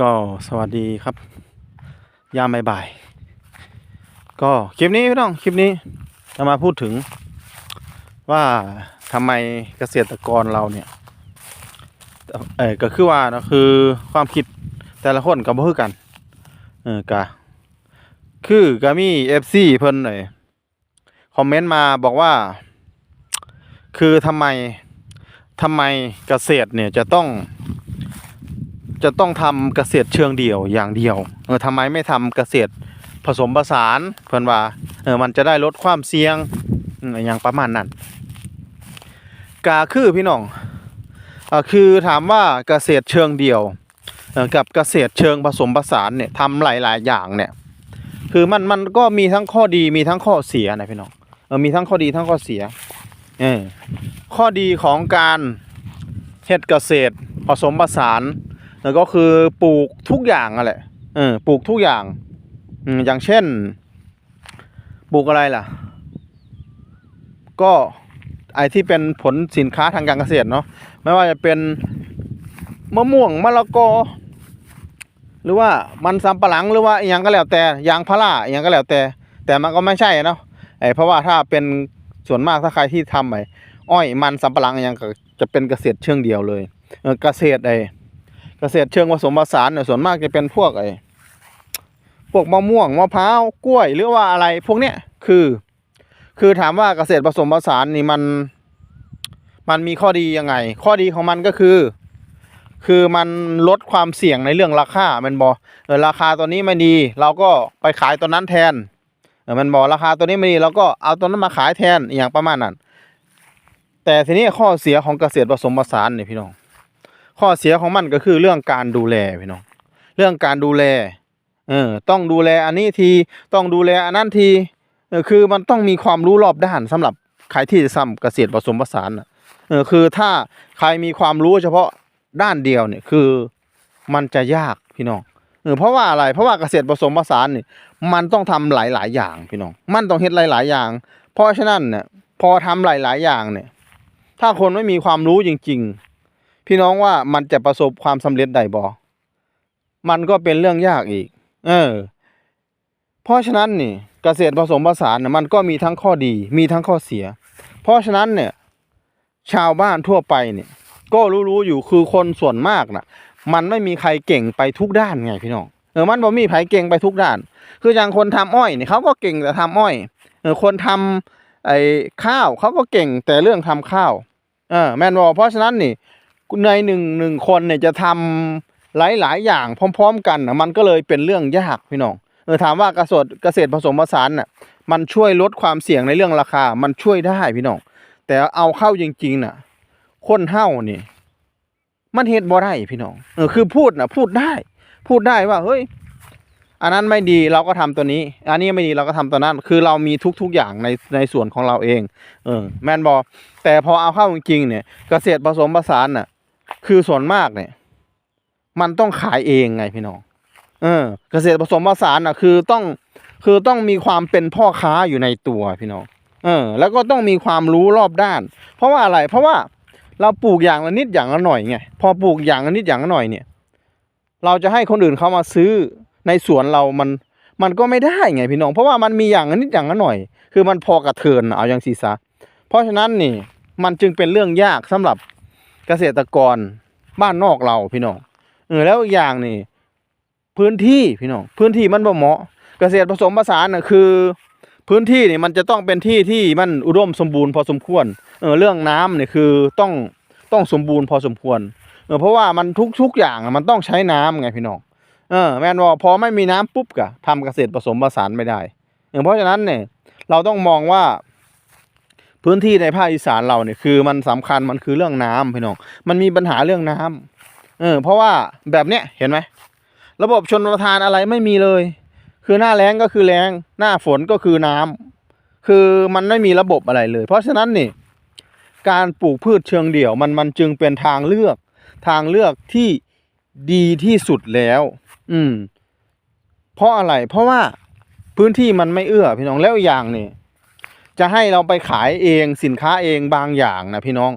ก็สวัสดีครับ ยามบ่ายๆก็คลิปนี้พี่น้องคลิปนี้จะมาพูดถึงว่าทำไมเกษตรกรเราเนี่ยเออก็คือว่านะคือความคิดแต่ละคนก็บ่คือกันเออกะคือก็มี FC เพิ่นหน่อยคอมเมนต์มาบอกว่า คือทำไมทำไมเกษตรเนี่ยจะต้อง จะต้องทำเกษตรเชิงเดี่ยวอย่างเดียวเออทำไมไม่ทำเกษตรผสมผสานเพิ่อนว่าเออมันจะได้ลดความเสี่ยงอย่างประมาณนั้นกาคือพี่น้องอคือถามว่าเกษตรเชิงเดี่ยวกับเกษตรเชิงผสมผสานเนี่ยทำหลาย ๆ อย่างเนี่ยคือมันมันก็มีทั้งข้อดีมีทั้งข้อเสียนะพี่น้องเออมีทั้งข้อดีทั้งข้อเสียเออข้อดีของการเฮ็ดเกษตรผสมผสาน แล้วก็คือปลูกทุกอย่างอะแหละเออปลูกทุกอย่างอืมอย่างเช่น ปลูกอะไรล่ะ ก็ไอที่เป็นผลสินค้าทางการเกษตรเนาะไม่ว่าจะเป็นมะม่วงมะละกอ หรือว่ามันสำปะหลังหรือว่าอหยังก็แล้วแต่ยางพาราอหยังก็แล้วแต่ แต่มันก็ไม่ใช่เนาะไอเพราะว่าถ้าเป็นส่วนมากถ้าใครที่ทำไออ้อยมันสำปะหลังอหยังก็จะเป็นเกษตรเชิงเดียวเลยเออเกษตรไอ เกษตรเชิงผสมผสานเนี่ยส่วนมากจะเป็นพวกไอ้พวกมะม่วงมะพร้าวกล้วยหรือว่าอะไร พวกเนี้ยคือ คือถามว่าเกษตรผสมผสานนี่มัน มันมีข้อดียังไง ข้อดีของมันก็คือ คือมันลดความเสี่ยงในเรื่องราคามันบอเออราคาตัวนี้ไม่ดี เราก็ไปขายตัวนั้นแทนเออมันบอกราคาตัวนี้ไม่ดีเราก็เอาตัวนั้นมาขายแทนอย่างประมาณนั้นแต่ทีนี้ข้อเสียของเกษตรผสมผสานเนี่ยพี่น้อง ข้อเสียของมันก็คือเรื่องการดูแลพี่น้องเรื่องการดูแลเออต้องดูแลอันนี้ทีต้องดูแลอันนั้นทีเออคือมันต้องมีความรู้รอบด้านสำหรับใครที่จะทำเกษตรผสมผสานน่ะเออคือถ้าใครมีความรู้เฉพาะด้านเดียวเนี่ยคือมันจะยากพี่น้องเออเพราะว่าอะไรเพราะว่าเกษตรผสมผสานเนี่ยมันต้องทำหลาย ๆ อย่างพี่น้องมันต้องเฮ็ดหลาย ๆ อย่าง เพราะฉะนั้นเนี่ยพอทำหลาย ๆ อย่างเนี่ยถ้าคนไม่มีความรู้จริง ๆ พี่น้องว่ามันจะประสบความสำเร็จได้บ่มันก็เป็นเรื่องยากอีก เออ เพราะฉะนั้นนี่เกษตรผสมผสานมันก็มีทั้งข้อดี มีทั้งข้อเสีย เพราะฉะนั้นเนี่ย ชาวบ้านทั่วไปเนี่ย ก็รู้ๆอยู่คือคนส่วนมากน่ะ มันไม่มีใครเก่งไปทุกด้านไงพี่น้องเออมันบ่มีใครเก่งไปทุกด้าน คืออย่างคนทำอ้อยเนี่ยเขาก็เก่งแต่ทำอ้อยเออคนทำไอ้ข้าวเขาก็เก่งแต่เรื่องทำข้าวเออแมนบ่เพราะฉะนั้นนี่ ในหนึ่งหนึ่งคนเนี่ยจะทำหลายหลาย ๆ อย่างพร้อม ๆ กันนะมันก็เลยเป็นเรื่องยากพี่น้องเออถามว่าเกษตรเกษตรผสมผสานน่ะมันช่วยลดความเสี่ยงในเรื่องราคา มันช่วยได้พี่น้องแต่เอาเข้าจริงๆน่ะ คนเฮานี่ มันเฮ็ดบ่ได้พี่น้องเออคือพูดน่ะ พูดได้ พูดได้ว่าเฮ้ยอันนั้นไม่ดีเราก็ทำตัวนี้ อันนี้ไม่ดีเราก็ทำตัวนั้น คือเรามีทุก ๆอย่างในในส่วนของเราเอง เออแมนบอแต่พอเอาเข้าจริงๆเนี่ย เกษตรผสมผสานน่ะ คือส่วนมากเนี่ย มันต้องขายเองไงพี่น้องเออ เกษตรผสมผสานน่ะ คือต้องคือต้องมีความเป็นพ่อค้าอยู่ในตัวพี่น้องเออ แล้วก็ต้องมีความรู้รอบด้าน เพราะว่าอะไร เพราะว่าเราปลูกอย่างละนิดอย่างละหน่อยไงพอปลูกอย่างละนิดอย่างละหน่อยเนี่ย เราจะให้คนอื่นเขามาซื้อในสวนเรามันมันก็ไม่ได้ไงพี่น้อง เพราะว่ามันมีอย่างละนิดอย่างละหน่อย คือมันพอกระเทินน่ะเอาอย่างสีซะเพราะฉะนั้นนี่ มันจึงเป็นเรื่องยากสำหรับ เกษตรกรบ้านนอกเราพี่น้องเออแล้วอีกอย่างนี่พื้นที่พี่น้องพื้นที่มันบ่เหมาะ เกษตรผสมผสานน่ะคือ พื้นที่นี่มันจะต้องเป็นที่ที่มันอุดมสมบูรณ์พอสมควรเออเรื่องน้ำเนี่ยคือต้องต้องสมบูรณ์พอสมควรเออเพราะว่ามันทุกทุกอย่างมันต้องใช้น้ำไงพี่น้องเออแม่นว่าพอไม่มีน้ำปุ๊บกะทำเกษตรผสมผสานไม่ได้เออเพราะฉะนั้นเนี่ยเราต้องมองว่า พื้นที่ในภาคอีสานเราเนี่ยคือมันสำคัญมันคือเรื่องน้ำพี่น้องมันมีปัญหาเรื่องน้ำเออเพราะว่าแบบเนี้ยเห็นไหมระบบชนประทานอะไรไม่มีเลย คือหน้าแล้งก็คือแล้งหน้าฝนก็คือน้ำคือมันไม่มีระบบอะไรเลย เพราะฉะนั้นนี่การปลูกพืชเชิงเดี่ยวมันมันจึงเป็นทางเลือกทางเลือกที่ดีที่สุดแล้ว อืม เพราะอะไร เพราะว่าพื้นที่มันไม่เอื้อพี่น้องแล้วอีกอย่างนี่ จะให้เราไปขายเองสินค้าเองบางอย่างนะพี่น้อง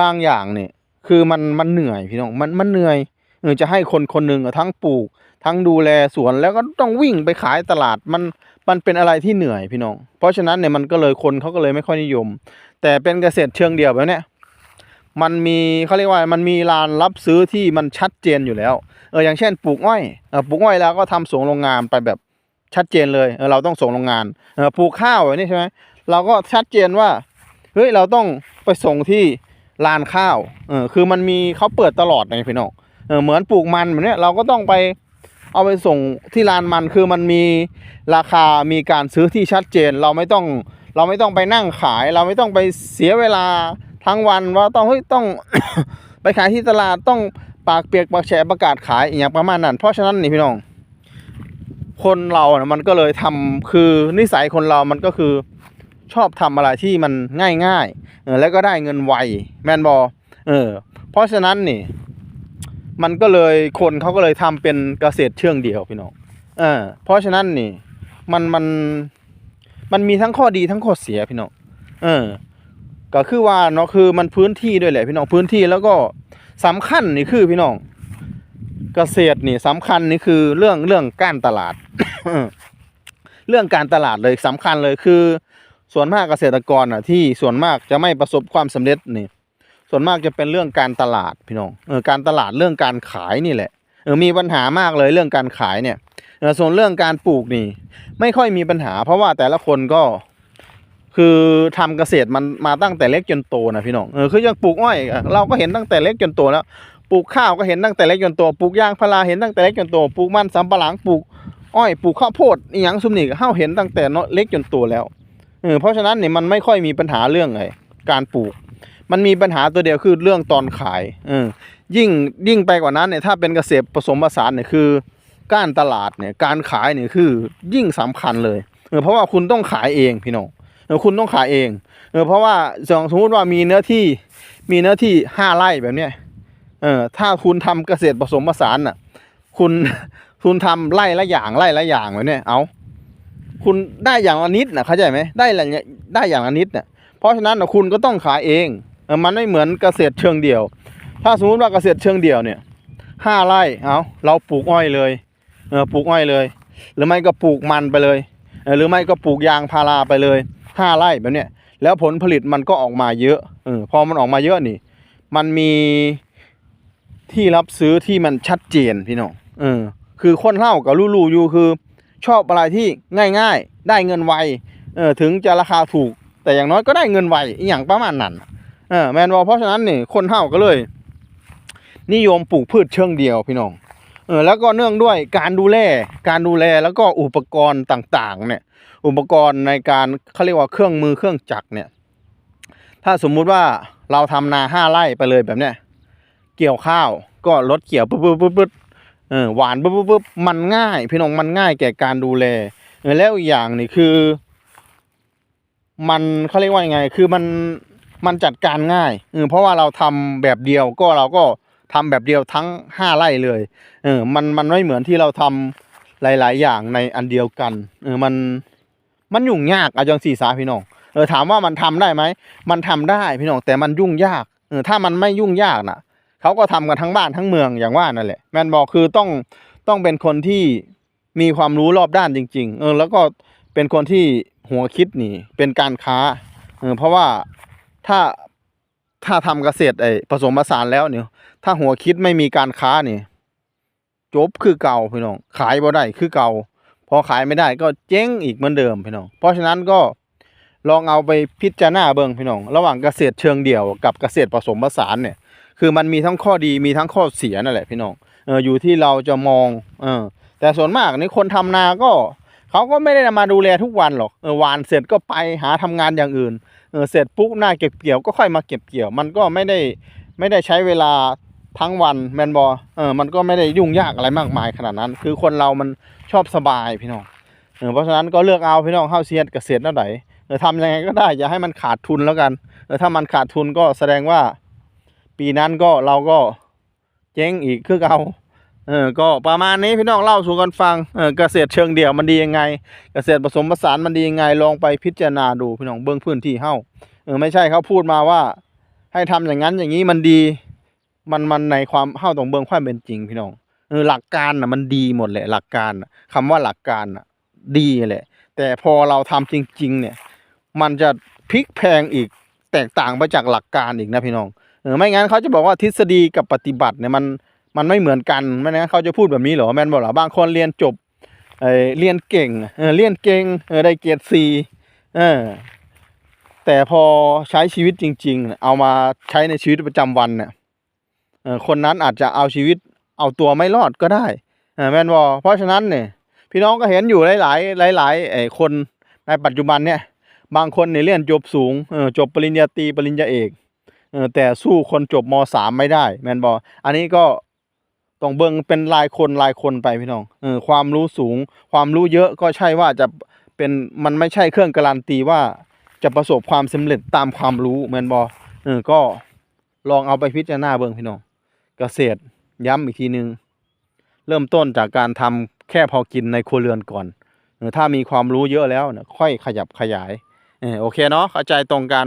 บางอย่างเนี่ยคือมันมันเหนื่อยพี่น้องมันมันเหนื่อยเออจะให้คนคนหนึ่งอะทั้งปลูก ทั้งดูแลสวนแล้วก็ต้องวิ่งไปขายตลาดมันมันเป็นอะไรที่เหนื่อยพี่น้อง เพราะฉะนั้นเนี่ยมันก็เลยคนเขาก็เลยไม่ค่อยนิยม แต่เป็นเกษตรเชิงเดี่ยวแบบเนี้ยมันมีเขาเรียกว่ามันมีลานรับซื้อที่มันชัดเจนอยู่แล้วเอออย่างเช่นปลูกอ้อยเออปลูกอ้อยแล้วก็ทำส่งโรงงานไปแบบชัดเจนเลยเออเราต้องส่งโรงงานเออปลูกข้าวแบบนี้ใช่ไหม เราก็ชัดเจนว่าเฮ้ยเราต้องไปส่งที่ลานข้าวเออคือมันมีเขาเปิดตลอดไงพี่น้องเออเหมือนปลูกมันแบบเนี้ยเราก็ต้องไปเอาไปส่งที่ลานมันคือมันมีราคามีการซื้อที่ชัดเจน เราไม่ต้องเราไม่ต้องไปนั่งขาย เราไม่ต้องไปเสียเวลาทั้งวันว่าต้องเฮ้ยต้องไปขายที่ตลาดต้องปากเปียกปากแฉประกาศขายอย่างประมาณนั้น เพราะฉะนั้นนี่พี่น้อง คนเรานะมันก็เลยทำคือนิสัยคนเรามันก็คือ ชอบทำอะไรที่มันง่ายๆเออแล้วก็ได้เงินไวแมนบอเออ เพราะฉะนั้นนี่ มันก็เลยคนเขาก็เลยทำเป็นเกษตรเชิงเดียวพี่น้องเออเพราะฉะนั้นนี่ มันมันมันมีทั้งข้อดีทั้งข้อเสียพี่น้องเออ ก็คือว่าเนาะคือมันพื้นที่ด้วยแหละพี่น้องพื้นที่แล้วก็สำคัญนี่คือพี่น้องเกษตรนี่สำคัญนี่คือเรื่องเรื่องการตลาด เรื่องการตลาดเลยสำคัญเลยคือ ส่วนมากเกษตรกรอะที่ส่วนมากจะไม่ประสบความสำเร็จนี่ ส่วนมากจะเป็นเรื่องการตลาดพี่น้องเออการตลาดเรื่องการขายนี่แหละเออมีปัญหามากเลยเรื่องการขายเนี่ยเออส่วนเรื่องการปลูกนี่ ไม่ค่อยมีปัญหา เพราะว่าแต่ละคนก็คือทำเกษตรมันมาตั้งแต่เล็กจนโตนะพี่น้องเออคืออย่างปลูกอ้อยเราก็เห็นตั้งแต่เล็กจนโตแล้วปลูกข้าวก็เห็นตั้งแต่เล็กจนโตปลูกยางพาราเห็นตั้งแต่เล็กจนโตปลูกมันสำปะหลังปลูกอ้อยปลูกข้าวโพดอีหยังซุมนี่ก็เฮาเห็นตั้งแต่เล็กจนโตแล้ว เออเพราะฉะนั้นเนี่ยมันไม่ค่อยมีปัญหาเรื่องไอการปลูก มันมีปัญหาตัวเดียวคือเรื่องตอนขายเออยิ่งยิ่งไปกว่านั้นเนี่ยถ้าเป็นเกษตรผสมผสานเนี่ยคือการตลาดเนี่ยการขายเนี่ยคือยิ่งสำคัญเลยเออเพราะว่าคุณต้องขายเองพี่น้องเออคุณต้องขายเองเออเพราะว่าสมมติว่ามีเนื้อที่มีเนื้อที่ห้าไร่แบบเนี้ยเออถ้าคุณทำเกษตรผสมผสานน่ะคุณคุณทำไร่ละอย่างไร่ละอย่างแบบเนี้ยเอา คุณได้อย่างละนิดนะเข้าใจไหมได้ละได้อย่างละนิดเน่ะเพราะฉะนั้นนะคุณก็ต้องขายเองมันไม่เหมือนเกษตรเชิงเดี่ยว ถ้าสมมติว่าเกษตรเชิงเดี่ยวเนี่ยห้าไร่เอาเราปลูกอ้อยเลยเออปลูกอ้อยเลย หรือไม่ก็ปลูกมันไปเลยเหรือไม่ก็ปลูกยางพาราไปเลยห้าไร่แบบเนี้ยแล้วผลผลิตมันก็ออกมาเยอะเออพอมันออกมาเยอะนี่ มันมีที่รับซื้อที่มันชัดเจนพี่น้องเออคือคนเล่ากับลู่ๆอยู่คือ ชอบอะไรที่ง่ายๆ ได้เงินไวเออถึงจะราคาถูก แต่อย่างน้อยก็ได้เงินไวอย่างประมาณนั้นเออแมนบอเพราะฉะนั้นนี่คนเฮาก็เลย นิยมปลูกพืชเชิงเดียวพี่น้องเออแล้วก็เนื่องด้วยการดูแลการดูแลแล้วก็อุปกรณ์ต่างๆ เนี่ย อุปกรณ์ในการเขาเรียกว่าเครื่องมือเครื่องจักรเนี่ย ถ้าสมมุติว่าเราทำนาห้าไร่ไปเลยแบบเนี้ยเกี่ยวข้าวก็รถเกี่ยวปุ๊บปุ๊บปุ๊บปุ๊บ เออหวานปุ๊บปุ๊บมันง่าย พี่น้องมันง่ายแก่การดูแลแล้วอีกอย่างนี่คือ มันเขาเรียกว่ายังไง คือมันมันจัดการง่ายเออเพราะว่าเราทำแบบเดียวก็เราก็ทำแบบเดียวทั้งห้าไร่เลยเออมันมันไม่เหมือนที่เราทำหลาย ๆ อย่างในอันเดียวกันเออมันมันยุ่งยากอาจังสี่สาพี่น้องเออถามว่ามันทำได้ไหมมันทำได้พี่น้องแต่มันยุ่งยากเออถ้ามันไม่ยุ่งยากน่ะ เขาก็ทำกันทั้งบ้านทั้งเมืองอย่างว่านั่นแหละแมนบอกคือต้องต้องเป็นคนที่มีความรู้รอบด้านจริง ๆ เออแล้วก็เป็นคนที่หัวคิดนี่เป็นการค้าเออเพราะว่าถ้าถ้าทำเกษตรไอ้ผสมผสานแล้วเนี่ยถ้าหัวคิดไม่มีการค้านี่จบคือเก่าพี่น้องขายบ่ได้คือเก่าพอขายไม่ได้ก็เจ๊งอีกเหมือนเดิมพี่น้องเพราะฉะนั้นก็ลองเอาไปพิจารณาเบิ่งพี่น้อง ระหว่างเกษตรเชิงเดี่ยวกับเกษตรผสมผสานเนี่ย คือมันมีทั้งข้อดีมีทั้งข้อเสียนั่นแหละพี่น้องเอออยู่ที่เราจะมองเออแต่ส่วนมากนี่คนทำนาก็เขาก็ไม่ได้มาดูแลทุกวันหรอกเออหวานเสร็จก็ไปหาทำงานอย่างอื่นเออเสร็จปุ๊บหน้าเก็บเกี่ยวก็ค่อยมาเก็บเกี่ยว มันก็ไม่ได้ไม่ได้ใช้เวลาทั้งวันแมนบอเออมันก็ไม่ได้ยุ่งยากอะไรมากมายขนาดนั้น คือคนเรามันชอบสบายพี่น้องเออเพราะฉะนั้นก็เลือกเอาพี่น้องเข้าเซียนเกษตรนั่นไหนเออทำยังไงก็ได้อย่าให้มันขาดทุนแล้วกันเออถ้ามันขาดทุนก็แสดงว่า ปีนั้นก็เราก็เจ๊งอีกคือเอาเออก็ประมาณนี้พี่น้องเล่าสู่กันฟังเออเกษตรเชิงเดี่ยวมันดียังไง เกษตรผสมผสานมันดียังไงลองไปพิจารณาดูพี่น้องเบื้องพื้นที่เฮ้าเออไม่ใช่เขาพูดมาว่า ให้ทำอย่างนั้นอย่างนี้มันดี มันมันในความเฮ้าต้องเบิ่งความเป็นจริงพี่น้องเออหลักการน่ะมันดีหมดแหละหลักการน่ะคำว่าหลักการน่ะดีแหละ แต่พอเราทำจริง ๆ เนี่ย มันจะพลิกแพงอีกแตกต่างไปจากหลักการอีกนะพี่น้อง เออไม่งั้นเขาจะบอกว่าทฤษฎีกับปฏิบัติเนี่ยมันมันไม่เหมือนกันไม่งั้นเขาจะพูดแบบนี้เหรอแมนบอกเหรอบางคนเรียนจบเออเรียนเก่งเออเรียนเก่งเออได้เกรดซีเออแต่พอใช้ชีวิตจริง ๆ เอามาใช้ในชีวิตประจำวันเนี่ยเออคนนั้นอาจจะเอาชีวิตเอาตัวไม่รอดก็ได้เออแมนบอเพราะฉะนั้นเนี่ยพี่น้องก็เห็นอยู่หลาย ๆ หลายๆไอ้คนในปัจจุบันเนี่ยบางคนเนี่ยเรียนจบสูงเออจบปริญญาตรีปริญญาเอก แต่สู้คนจบมสามไม่ได้แมนบออันนี้ก็ต้องเบิงเป็นรายคนรายคนไปพี่น้องเออความรู้สูง ความรู้เยอะก็ใช่ว่าจะเป็นมันไม่ใช่เครื่องการันตีว่าจะประสบความสำเร็จตามความรู้แมนบอเออก็ลองเอาไปพิจารณาเบิงพี่น้องเกษตรย้ำอีกทีนึง เริ่มต้นจากการทำแค่พอกินในครัวเรือนก่อนเออถ้ามีความรู้เยอะแล้วเนี่ยค่อยขยับขยาย โอเคเนาะเข้าใจตรงกัน